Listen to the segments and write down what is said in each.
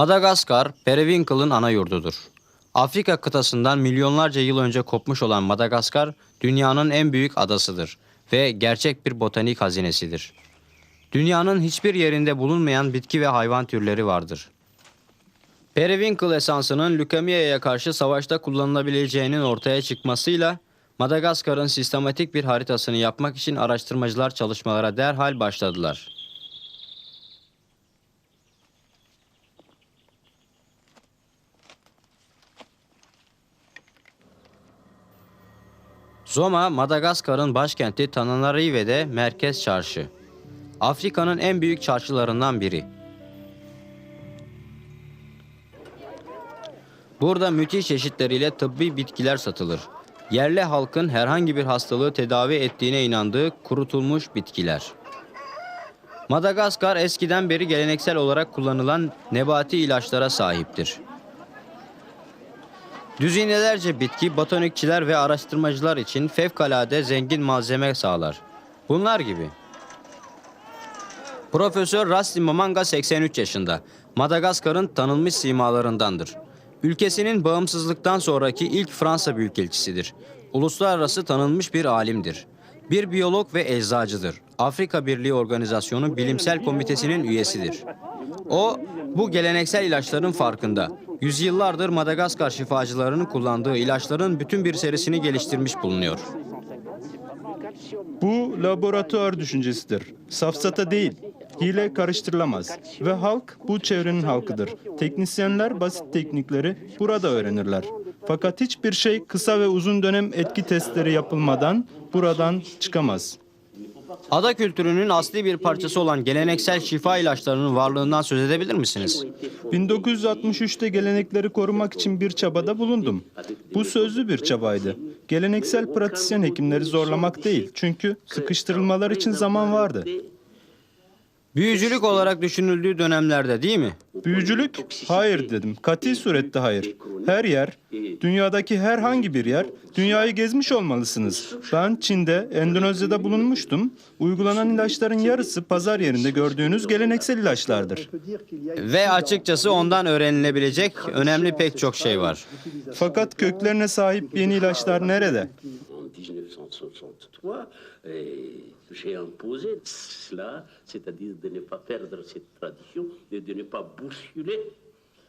Madagaskar, Periwinkle'ın ana yurdudur. Afrika kıtasından milyonlarca yıl önce kopmuş olan Madagaskar, dünyanın en büyük adasıdır ve gerçek bir botanik hazinesidir. Dünyanın hiçbir yerinde bulunmayan bitki ve hayvan türleri vardır. Periwinkle esansının lökemiyaya karşı savaşta kullanılabileceğinin ortaya çıkmasıyla Madagaskar'ın sistematik bir haritasını yapmak için araştırmacılar çalışmalara derhal başladılar. Zoma, Madagaskar'ın başkenti Tananarive'de merkez çarşı. Afrika'nın en büyük çarşılarından biri. Burada müthiş çeşitleriyle tıbbi bitkiler satılır. Yerli halkın herhangi bir hastalığı tedavi ettiğine inandığı kurutulmuş bitkiler. Madagaskar eskiden beri geleneksel olarak kullanılan nebati ilaçlara sahiptir. Düzinelerce bitki botanikçiler ve araştırmacılar için fevkalade zengin malzeme sağlar. Bunlar gibi. Profesör Rasti Mamanga 83 yaşında. Madagaskar'ın tanınmış simalarındandır. Ülkesinin bağımsızlıktan sonraki ilk Fransa büyükelçisidir. Uluslararası tanınmış bir alimdir. Bir biyolog ve eczacıdır. Afrika Birliği Organizasyonu Bilimsel Komitesi'nin üyesidir. O bu geleneksel ilaçların farkında. Yüzyıllardır Madagaskar şifacılarının kullandığı ilaçların bütün bir serisini geliştirmiş bulunuyor. Bu laboratuvar düşüncesidir. Safsata değil. Hile karıştırılamaz. Ve halk bu çevrenin halkıdır. Teknisyenler basit teknikleri burada öğrenirler. Fakat hiçbir şey kısa ve uzun dönem etki testleri yapılmadan buradan çıkamaz. Ada kültürünün asli bir parçası olan geleneksel şifa ilaçlarının varlığından söz edebilir misiniz? 1963'te gelenekleri korumak için bir çabada bulundum. Bu sözlü bir çabaydı. Geleneksel pratisyen hekimleri zorlamak değil. Çünkü sıkıştırılmalar için zaman vardı. Büyücülük olarak düşünüldüğü dönemlerde değil mi? Büyücülük? Hayır dedim. Kati surette hayır. Her yer, dünyadaki herhangi bir yer, dünyayı gezmiş olmalısınız. Ben Çin'de, Endonezya'da bulunmuştum. Uygulanan ilaçların yarısı pazar yerinde gördüğünüz geleneksel ilaçlardır. Ve açıkçası ondan öğrenilebilecek önemli pek çok şey var. Fakat köklerine sahip yeni ilaçlar nerede? En 1963, j'ai imposé cela, c'est-à-dire de ne pas perdre cette tradition et de ne pas bousculer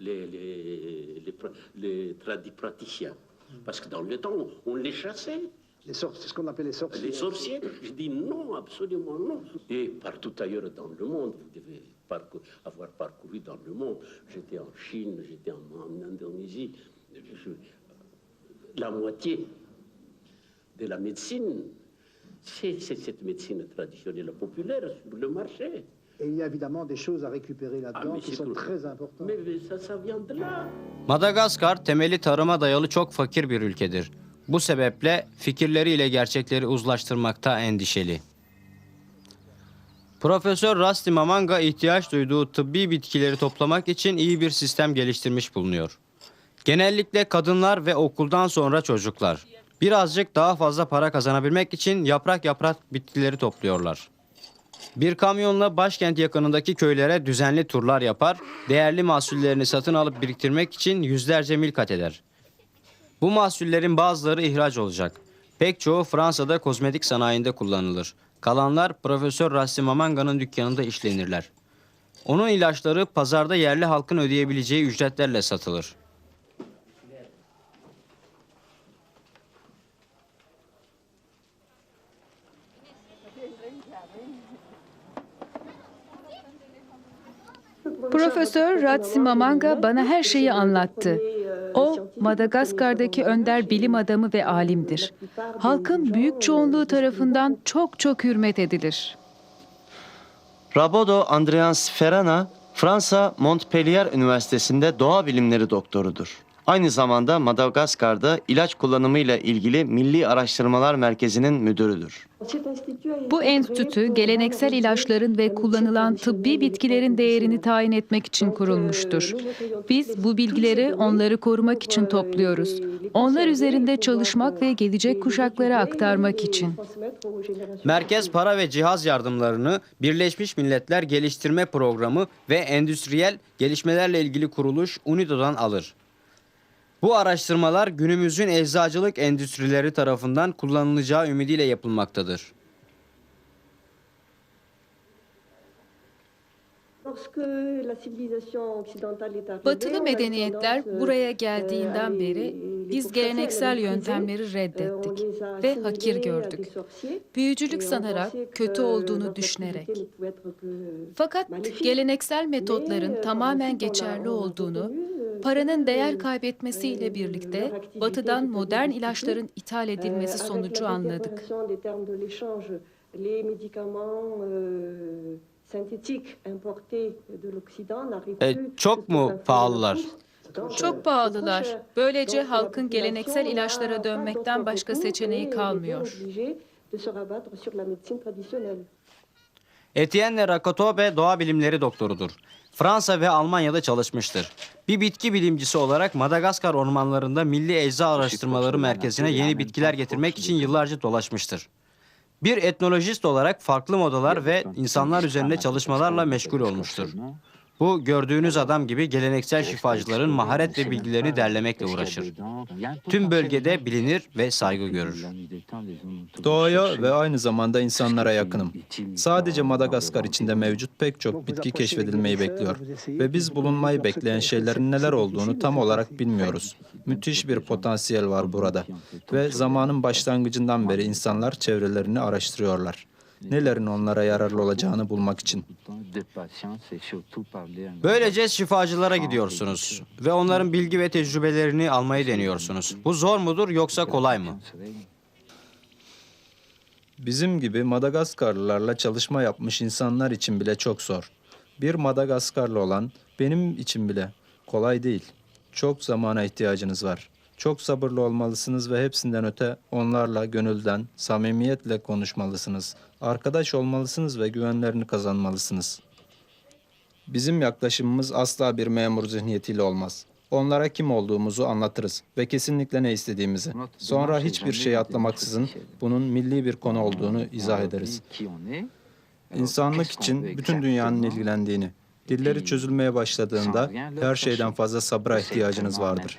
les, les, les, pra- les tradipraticiens. Parce que dans le temps, on les chassait. Les sor- C'est ce qu'on appelle les sorciers. Les sorciers, je dis non, absolument non. Et partout ailleurs dans le monde, vous devez parcou- avoir parcouru dans le monde. J'étais en Chine, j'étais en, en Indonésie. Je- la moitié de la médecine, c'est c'est cette médecine traditionnelle populaire sur le marché. Et il y a évidemment des choses à récupérer Ah, là-dedans mais qui sont très importantes. Mais, mais ça, ça vient de là. Madagaskar temeli tarıma dayalı çok fakir bir ülkedir. Bu sebeple fikirleriyle gerçekleri uzlaştırmakta endişeli. Profesör Rasti Mamanga ihtiyaç duyduğu tıbbi bitkileri toplamak için iyi bir sistem geliştirmiş bulunuyor. Genellikle kadınlar ve okuldan sonra çocuklar. Birazcık daha fazla para kazanabilmek için yaprak yaprak bitkileri topluyorlar. Bir kamyonla başkent yakınındaki köylere düzenli turlar yapar, değerli mahsullerini satın alıp biriktirmek için yüzlerce mil kat eder. Bu mahsullerin bazıları ihraç olacak. Pek çoğu Fransa'da kozmetik sanayinde kullanılır. Kalanlar Profesör Rassi Mamanga'nın dükkanında işlenirler. Onun ilaçları pazarda yerli halkın ödeyebileceği ücretlerle satılır. Profesör Ratsimamanga bana her şeyi anlattı. O, Madagaskar'daki önder bilim adamı ve alimdir. Halkın büyük çoğunluğu tarafından çok çok hürmet edilir. Rabodo Andreas Ferrana, Fransa Montpellier Üniversitesi'nde doğa bilimleri doktorudur. Aynı zamanda Madagaskar'da ilaç kullanımıyla ilgili Milli Araştırmalar Merkezi'nin müdürüdür. Bu enstitü geleneksel ilaçların ve kullanılan tıbbi bitkilerin değerini tayin etmek için kurulmuştur. Biz bu bilgileri onları korumak için topluyoruz. Onlar üzerinde çalışmak ve gelecek kuşaklara aktarmak için. Merkez para ve cihaz yardımlarını Birleşmiş Milletler Geliştirme Programı ve Endüstriyel Gelişmelerle ilgili kuruluş UNIDO'dan alır. Bu araştırmalar günümüzün eczacılık endüstrileri tarafından kullanılacağı ümidiyle yapılmaktadır. Batılı medeniyetler buraya geldiğinden beri biz geleneksel yöntemleri reddettik ve hakir gördük. Büyücülük sanarak, kötü olduğunu düşünerek. Fakat geleneksel metotların tamamen geçerli olduğunu, paranın değer kaybetmesiyle birlikte batıdan modern ilaçların ithal edilmesi sonucu anladık. E, çok mu pahalılar? Çok pahalılar. Böylece halkın geleneksel ilaçlara dönmekten başka seçeneği kalmıyor. Etienne Rakotobe doğa bilimleri doktorudur. Fransa ve Almanya'da çalışmıştır. Bir bitki bilimcisi olarak Madagaskar ormanlarında Milli Ecza Araştırmaları Merkezi'ne yeni bitkiler getirmek için yıllarca dolaşmıştır. Bir etnolojist olarak farklı modalar ve insanlar üzerinde çalışmalarla meşgul olmuştur. Bu gördüğünüz adam gibi geleneksel şifacıların maharet ve bilgilerini derlemekle uğraşır. Tüm bölgede bilinir ve saygı görür. Doğaya ve aynı zamanda insanlara yakınım. Sadece Madagaskar içinde mevcut pek çok bitki keşfedilmeyi bekliyor. Ve biz bulunmayı bekleyen şeylerin neler olduğunu tam olarak bilmiyoruz. Müthiş bir potansiyel var burada. Ve zamanın başlangıcından beri insanlar çevrelerini araştırıyorlar. Nelerin onlara yararlı olacağını bulmak için. Böylece şifacılara gidiyorsunuz ve onların bilgi ve tecrübelerini almayı deniyorsunuz. Bu zor mudur yoksa kolay mı? Bizim gibi Madagaskarlılarla çalışma yapmış insanlar için bile çok zor. Bir Madagaskarlı olan benim için bile kolay değil. Çok zamana ihtiyacınız var. Çok sabırlı olmalısınız ve hepsinden öte onlarla gönülden, samimiyetle konuşmalısınız. Arkadaş olmalısınız ve güvenlerini kazanmalısınız. Bizim yaklaşımımız asla bir memur zihniyetiyle olmaz. Onlara kim olduğumuzu anlatırız ve kesinlikle ne istediğimizi. Sonra hiçbir şey atlamaksızın bunun milli bir konu olduğunu izah ederiz. İnsanlık için bütün dünyanın ilgilendiğini, dilleri çözülmeye başladığında her şeyden fazla sabra ihtiyacınız vardır.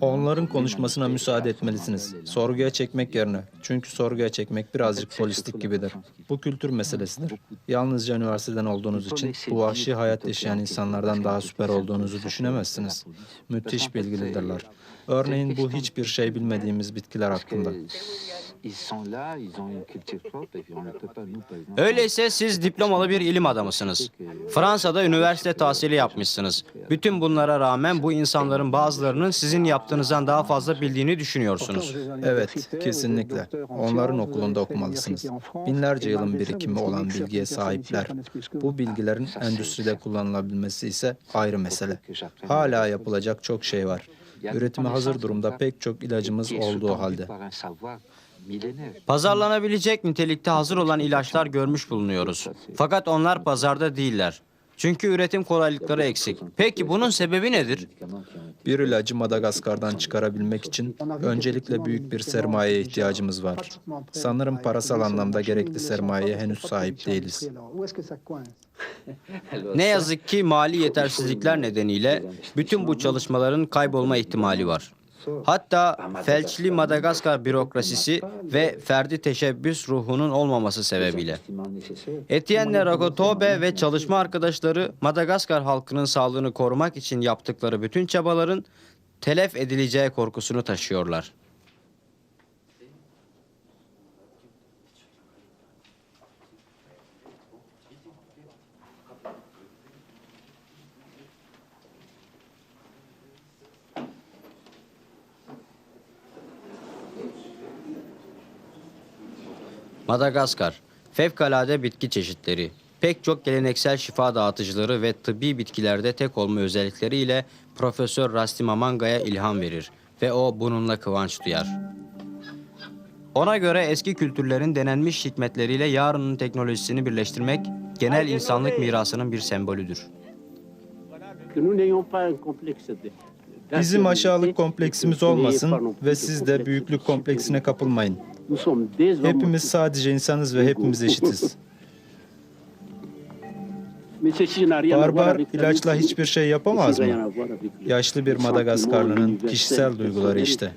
Onların konuşmasına müsaade etmelisiniz. Sorguya çekmek yerine. Çünkü sorguya çekmek birazcık polislik gibidir. Bu kültür meselesidir. Yalnızca üniversiteden olduğunuz için bu vahşi hayat yaşayan insanlardan daha süper olduğunuzu düşünemezsiniz. Müthiş bilgilidirler. Örneğin bu hiçbir şey bilmediğimiz bitkiler hakkında. Öyleyse siz diplomalı bir ilim adamısınız. Fransa'da üniversite tahsili yapmışsınız. Bütün bunlara rağmen bu insanların bazılarının sizin yaptığınızdan daha fazla bildiğini düşünüyorsunuz. Evet, kesinlikle. Onların okulunda okumalısınız. Binlerce yılın birikimi olan bilgiye sahipler. Bu bilgilerin endüstride kullanılabilmesi ise ayrı mesele. Hala yapılacak çok şey var. Üretime hazır durumda pek çok ilacımız olduğu halde. Pazarlanabilecek nitelikte hazır olan ilaçlar görmüş bulunuyoruz. Fakat onlar pazarda değiller. Çünkü üretim kolaylıkları eksik. Peki bunun sebebi nedir? Bir ilacı Madagaskar'dan çıkarabilmek için öncelikle büyük bir sermayeye ihtiyacımız var. Sanırım parasal anlamda gerekli sermayeye henüz sahip değiliz. Ne yazık ki mali yetersizlikler nedeniyle bütün bu çalışmaların kaybolma ihtimali var. Hatta felçli Madagaskar bürokrasisi ve ferdi teşebbüs ruhunun olmaması sebebiyle. Etienne Rakotobe ve çalışma arkadaşları Madagaskar halkının sağlığını korumak için yaptıkları bütün çabaların telef edileceği korkusunu taşıyorlar. Madagaskar, fevkalade bitki çeşitleri, pek çok geleneksel şifa dağıtıcıları ve tıbbi bitkilerde tek olma özellikleriyle Profesör Rasti Mamanga'ya ilham verir ve o bununla kıvanç duyar. Ona göre eski kültürlerin denenmiş hikmetleriyle yarının teknolojisini birleştirmek genel insanlık mirasının bir sembolüdür. Bizim aşağılık kompleksimiz olmasın ve siz de büyüklük kompleksine kapılmayın. Hepimiz sadece insanız ve hepimiz eşitiz. Barbar ilaçla hiçbir şey yapamaz mı? Yaşlı bir Madagaskarlı'nın kişisel duyguları işte.